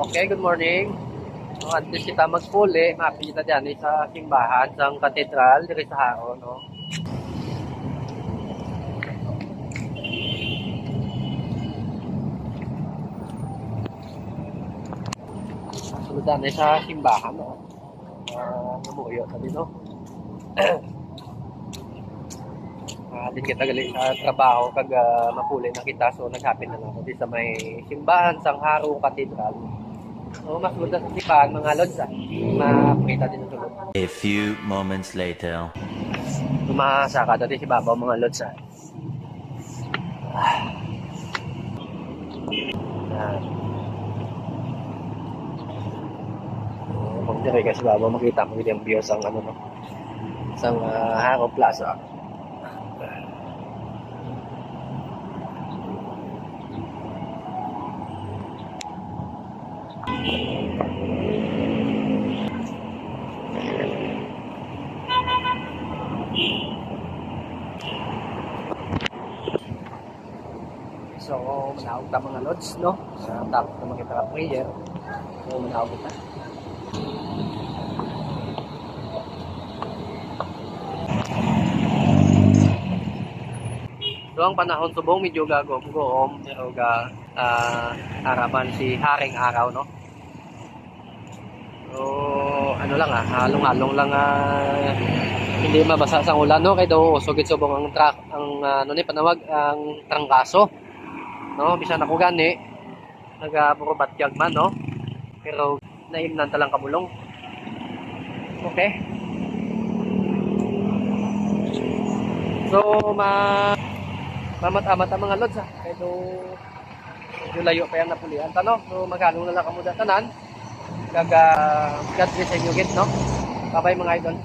Okay, good morning. No, at least kita magpuli, mapi kita dyan eh, sa simbahan, sa katedral, diri sa Haro, no? Sunod na sa simbahan, no? Uh, namuyo sa din, no? Ah, din kita gali sa trabaho kag ah, mapuli na kita so naghapin na ako di sa may simbahan sang Haro Cathedral. So mas ganda sa simbahan mga lods ah. Makita din ang tulog. A few moments later. Tumasa ka dati si Babaw mga lods ah. Ah. Oh, Kung dire ka si Babaw makita mo yung view sang ano no. Sang ah, Haro Plaza. So, manawag ta mga lods, no? Sa tapos na makita ka prayer. So, manawag ta. So, ang panahon subong medyo gagom-gom, pero ga ah, harapan si Haring Araw, no? So, ano lang ah, halong-halong lang ah, hindi mabasa sa ulan, no? Kaya daw usugit subong ang truck, ang ah, ano ni panawag, ang trangkaso no? Bisan ako gani naga puro batyag man no? Pero naimnan talang kamulong okay. So ma mamat-amat ang mga lods ha kaya do layo pa yan napulian tano so maghalong na lang kamo tanan kaga God bless sa inyo git no? Bye bye mga idol